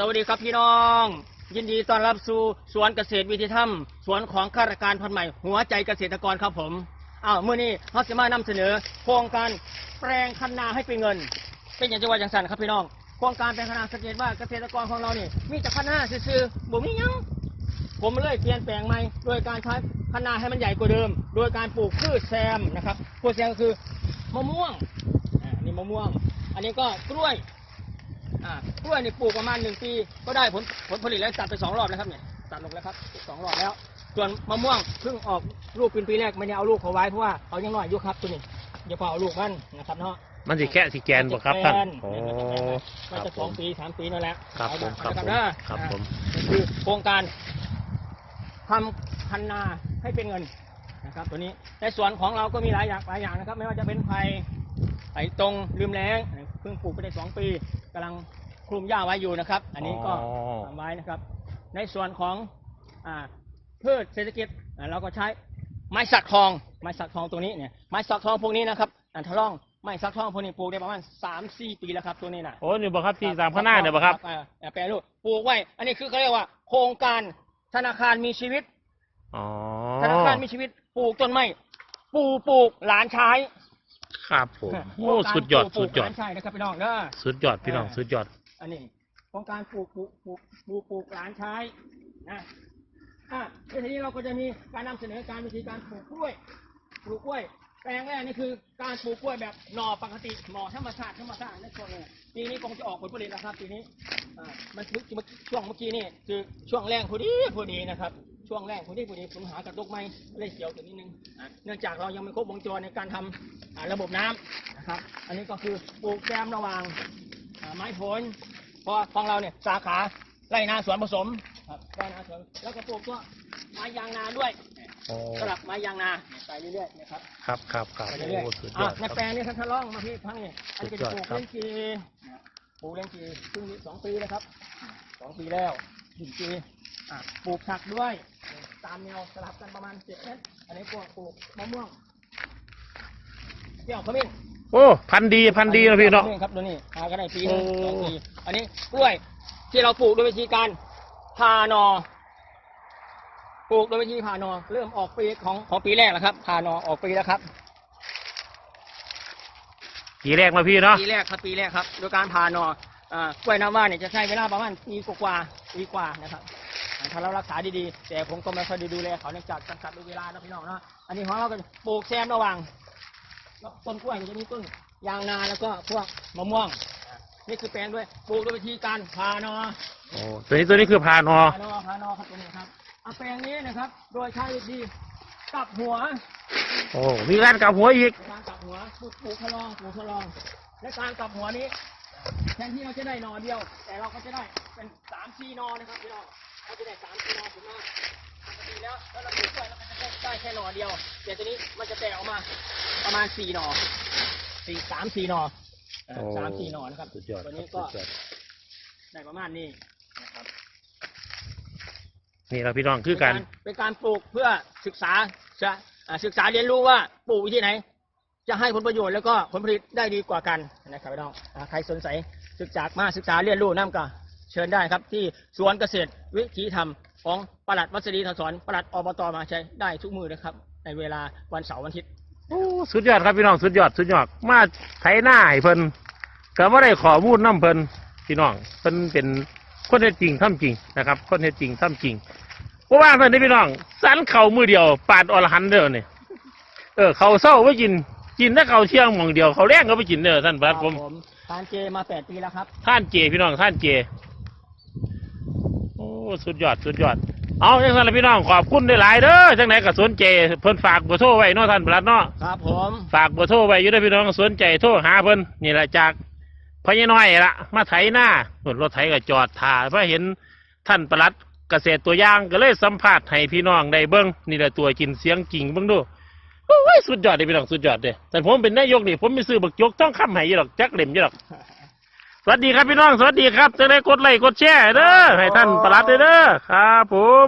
สวัสดีครับพี่น้อง ยินดีต้อนรับสู่สวนเกษตรวิถีธรรม สวนของข้าราชการพันใหม่ หัวใจเกษตรกรครับผมอ้าวเมื่อนี้เขาจะมานำเสนอ โครงการแปลงคันนาให้เป็นเงิน เป็นอย่างจังหวัดจังสันครับพี่น้องโครงการแปลงคันนาสังเกตว่าเกษตรกรของเรานี่มีแต่คันนาซื่อๆบ่มีหยังผมเลยเปลี่ยนแปลงใหม่โดยการใช้คะนาให้มันใหญ่กว่าเดิม โดยการปลูกพืชแซมนะครับพืชแซมก็คือมะม่วงอ่านี่มะม่วง อันนี้ก็กล้วย อ่ากล้วยนี่ปลูกประมาณหนึ่งปี ก็ได้ผลผลผลิตแล้วตัดไปสองรอบแล้วครับเนี่ยตัดลงแล้วครับสองรอบแล้ว ส่วนมะม่วงเพิ่งออกลูกเป็นปีแรกไม่ได้เอาลูกเขาไว้เพราะว่าเขายังน้อยอยู่ครับตัวนี้เดี๋ยวพอเอาลูกมันนะครับเนาะมันสิแค่สิแกนบ่ครับท่านแกนโอ้คมันรับจะผสองมปีสามปีนั่นแหละครับผมเอาครับเด้อผมครับอ่าผมนี่คือโครงการทำพันนาให้เป็นเงินนะครับ ตัวนี้ในส่วนของเราก็มีหลายอย่างหลายอย่างนะครับ ไม่ว่าจะเป็นไผ่ไผ่ตรงลืมแล้งเพิ่งปลูกไปได้สองปี กำลังคลุมหญ้าไว้อยู่นะครับ อันนี้ก็อ๋อทำไว้นะครับ ในส่วนของอ่าพืชเศรษฐกิจอ่าเราก็ใช้ไม้สักทอง ไม้สักทองตัวนี้เนี่ย ไม้สักทองพวกนี้นะครับอันทะล่องไม้สักทองพวกนี้ปลูกได้ประมาณสามสี่ปีแล้วครับตัวนี้นะโอ้นี่บ่ครับที่สามข้างหน้าเนี่ยบ่ครับอ่าอ่าแปลรูปปลูกไว้ อันนี้คือเขาเรียกว่า โครงการธนาคารมีชีวิตอ๋อธนาคารมีชีวิตปลูกต้นไม้ปลูกปลูกหลานใช้ ครับผมโอ้โครงการสุดยอดปลูสุกดปลูกยอหดลานใช้นะครับพี่น้องเด้อสุดยอดพี่น้องเออสุดยอด อันนี้โครงการปลูกปลูกปลูกปลูกปลูกหลานใช้นะอะทีนี้เราก็จะมีการนำเสนอการวิธีการปลูกกล้วย ปลูกกล้วย แปลงแรกนี่คือการปลูกกล้วยแบบหน่อปกติหน่อธรรมชาติธรรมชาตินั่นส่วนหนึ่งปีนี้คงจะออกผลผลิตแล้วครับปีนี้อ่ามันเมื่อช่วงเมื่อกี้นี่คือช่วงแรงพอดีพอดีนะครับ ช่วงแรกพอดีพอดีผมหากระตุกไม้เลยเขียวตัวนิดนึงอะเนื่องจากเรายังไม่ครบวงจรในการทำอ่าระบบน้ำนะครับ อันนี้ก็คือปลูกแซมระหว่างอ่าไม้ผลเพราะของเราเนี่ยสาขาไร่นาสวนผสมครับไร่นาสวนแล้วก็ปลูกตัวไม้ยางนาด้วยโอ้สลับไม้ยางนาไปเรื่อยๆนะครับครับครับครับไปเรื่อยโอ้สุดๆยออะดในครับแปลงนี้ท่านทะล่องมาพี่พังนี่อันนี้ก็จะปลูกสุดยอดครับเล่นจีปลูกเล่นจีเพิ่งสองปีแล้วครับสองปีแล้วถึงจีอะปลูกผักด้วย ตามแนวสลับกันประมาณเจ็ดเมตรอันนี้ปลูกปลูกมะม่วงเปรี้ยวขมิ้นโอ้พันธุ์ดีพันธุ์ดีนะพี่เนาะ ครับตัวนี้หาก็ได้ปีหนึงโอ้สองปีอันนี้กล้วยที่เราปลูกโดยวิธีการพาหนอปลูกโดยวิธีพาหนอเริ่มออกปีของของปีแรกแล้วครับพาหนอออกปีแล้วครับ ปีแรกมาพี่เนาะ ปีแรกครับปีแรกครับ โดยการพาหนออ่ากล้วยน้ำว้าเนี่ยจะใช้เวลาประมาณปีกว่าๆปีกว่านะครับอ่า ถ้าเรารักษาดีๆ แต่ผมก็ไม่ค่อยได้ดูแลเขาเนื่องจากจำกัดด้วยเวลานะพี่น้องเนาะ อันนี้ของเราก็ปลูกแซมระหว่างต้นกล้วยมันจะมีต้นยางนาแล้วก็พวกมะม่วงอ่านี่คือแปลงด้วย ปลูกโดยวิธีการพาหนอโอ้ตัวนี้ตัวนี้คือพานอพานอพานอครับตัวนี้ครับเอาแปลงนี้นะครับ โดยใช้วิธีกลับหัว โอ้มีการกลับหัวอีกการกลับหัวปลูกปลูกทดลองปลูกทดลอง และการกลับหัวนี้แทนที่เราจะได้หนอเดียว แต่เราก็จะได้เป็นสามสี่นอนะครับพี่น้อง เราจะได้สามสี่นอผมว่าปกติแล้วถ้าเราปลูกกล้วยเราก็จะได้ได้แค่หนอเดียวแต่ตัวนี้มันจะแตกออกมา ประมาณสี่หนอสี่สามสี่หนอเออโอ้สามสี่หนอนะครับสุดยอดตัวคนี้รับก็สุดยอดได้ประมาณนี้นะครับนี่เราพี่น้องคือกัน เป็นการปลูกเพื่อศึกษาจะอ่าศึกษาเรียนรู้ว่าปลูกวิธีไหน จะให้ผลประโยชน์แล้วก็ผลผลิตได้ดีกว่ากันนะครับพี่น้องอ่าใครสนใจศึกษามาศึกษาเรียนรู้น้ำก็ เชิญได้ครับ ที่สวนเกษตรวิถีธรรมของปลัดวัสดีทศรปลัดอบตมาใช้ได้ทุกมือนะครับ ในเวลาวันเสาร์วันอาทิตย์โอ้สุดยอดครับพี่น้องสุดยอดสุดยอดมาไถหน้าให้เพิ่นก็ไม่ได้ขอมูลน้ำเพิ่นพี่น้องเพิ่นเป็นคนเท็จจริงทำจริงนะครับ คนเท็จจริงทำจริงเพราะว่าเพิ่นนี่พี่น้องสันเข่ามือเดียวปาดอรหันต์เด้อเนี่ยเออเขาเศร้าไว้กินกินถ้าเขาเที่ยงหมองเดียวเขาแรงก็ไปกินเด้อท่านประหลัดผมทานเจมาแปดปีแล้วครับท่านเจพี่น้องท่านเจโอ้ สุดยอดสุดยอด เอาจังสันละพี่น้องขอบคุณได้หลายๆเด้อจังไหนก็สนใจเพิ่นฝากเบอร์โทรไว้เนาะท่านประหลัดเนาะครับผม ฝากเบอร์โทรไว้อยู่เด้อพี่น้องสนใจโทรหาเพิ่นนี่แหละจากพญาน้อยละมาไถหน้าหนรถไถก็จอดถ่าเพราะเห็นท่านประหลัดเกษตรตัวอย่างก็เลยสัมภาษณ์ให้พี่น้องได้เบิ้งนี่แหละตัวจริงเสียงจริงเบิ้งดูโอ้ยสุดยอดเลยพี่น้องสุดยอดเลยแต่ผมเป็นนายกนี่ผมไม่ซื้อบักยกต้องคำให้ยี่หรอกจักเหล่มยี่หรอกส วัสดีครับพี่น้อง สวัสดีครับจะได้กดไลค์กดแชร์เด้อให้ท่านประหลัดเด้อครับผม